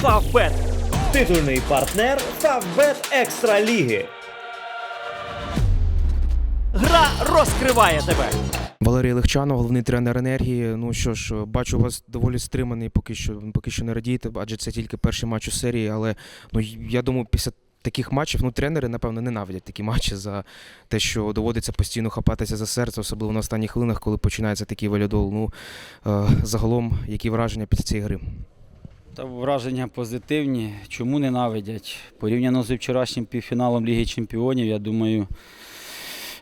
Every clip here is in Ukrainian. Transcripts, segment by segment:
Фавбет. Титульний партнер Фавбет Екстра Ліги. Гра розкриває тебе. Валерій Легчанов, головний тренер енергії. Ну що ж, бачу у вас доволі стриманий, поки що поки що не радієте, адже це тільки перший матч у серії. Але ну я думаю, після таких матчів, ну тренери, напевно, ненавидять такі матчі за те, що доводиться постійно хапатися за серце, особливо на останніх хвилинах, коли починається такий валідол. Ну е, загалом, які враження після цієї гри? Та враження позитивні. Чому ненавидять? Порівняно з вчорашнім півфіналом Ліги Чемпіонів, я думаю,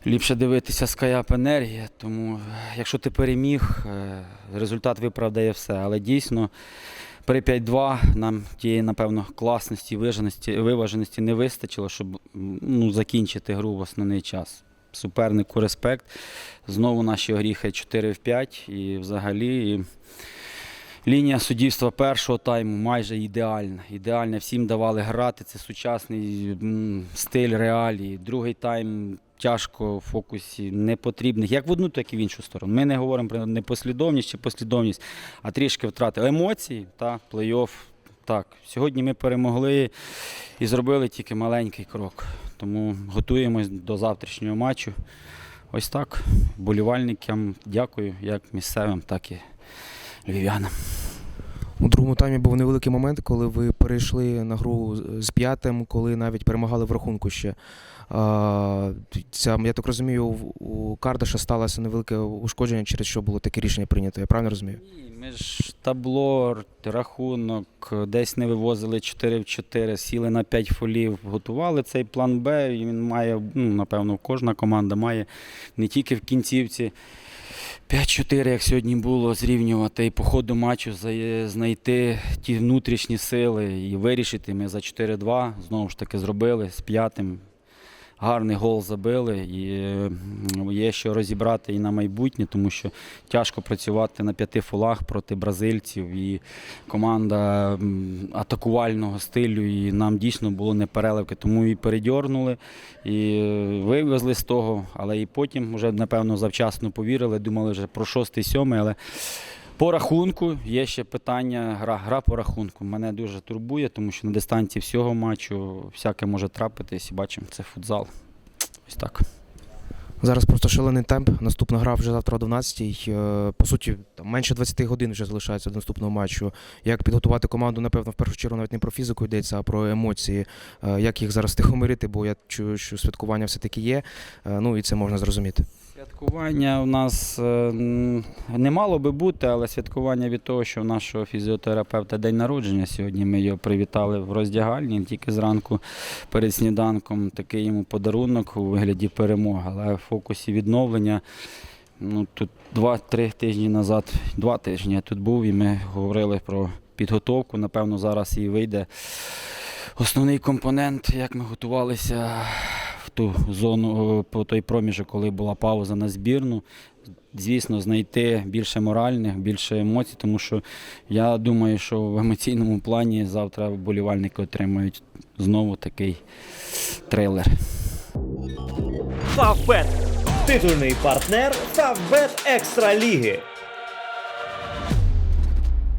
ліпше дивитися Скаяп Енергія. Тому, якщо ти переміг, е, результат виправдає все. Але дійсно при 5-2 нам тієї, напевно, класності, виваженості не вистачило, щоб ну, закінчити гру в основний час. Супернику респект. Знову наші горіхи 4 в 5 і взагалі. І... Лінія суддівства першого тайму майже ідеальна. Ідеальна. Всім давали грати. Це сучасний стиль реалії. Другий тайм тяжко в фокусі непотрібних. Як в одну, так і в іншу сторону. Ми не говоримо про непослідовність чи послідовність, а трішки втратили емоції та плей-офф. Так, сьогодні ми перемогли і зробили тільки маленький крок. Тому готуємось до завтрашнього матчу. Ось так. Болівальникам дякую, як місцевим, так і львів'янам. У другому таймі був невеликий момент, коли ви перейшли на гру з- п'ятим, коли навіть перемагали в рахунку ще. Ця, я так розумію, у Кардаша сталося невелике ушкодження, через що було таке рішення прийнято. Я правильно розумію? Ні, ми ж табло, рахунок, десь не вивозили 4 в 4, сіли на 5 фолів, готували цей план Б. І він має, ну, напевно, кожна команда має не тільки в кінцівці 5-4, як сьогодні було, зрівнювати і по ходу матчу за- знайти ті внутрішні сили і вирішити. Ми за 4-2 знову ж таки зробили з п'ятим. Гарний гол забили і є що розібрати і на майбутнє, тому що тяжко працювати на п'яти фолах проти бразильців і команда атакувального стилю. І нам дійсно було не переливки, тому і передьорнули, і вивезли з того, але і потім вже, напевно, завчасно повірили, думали вже про шостий, сьомий, але. По рахунку є ще питання. Гра, гра по рахунку. Мене дуже турбує, тому що на дистанції всього матчу всяке може трапитись і бачимо, це футзал. Ось так. Зараз просто шалений темп. Наступна гра вже завтра о 12-й. Е, По суті, там менше 20 годин вже залишається до наступного матчу. Як підготувати команду, напевно, в першу чергу навіть не про фізику йдеться, а про емоції. Е, Як їх зараз тихомирити, бо я чую, що святкування все-таки є. Е, Ну і це можна зрозуміти. Святкування у нас е, не мало би бути, але святкування від того, що в нашого фізіотерапевта день народження. Сьогодні ми його привітали в роздягальні тільки зранку перед сніданком. Такий йому подарунок у вигляді перемоги. Але в фокусі відновлення. Ну, тут два-три тижні назад, два тижні я тут був, і ми говорили про підготовку. Напевно, зараз і вийде основний компонент, як ми готувалися ту зону, е, по той проміжок, коли була пауза на збірну. Звісно, знайти більше моральних, більше емоцій, тому що я думаю, що в емоційному плані завтра вболівальники отримають знову такий трейлер. Фавбет. Титульний партнер Фавбет Екстра Ліги.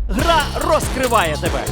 Гра розкриває тебе.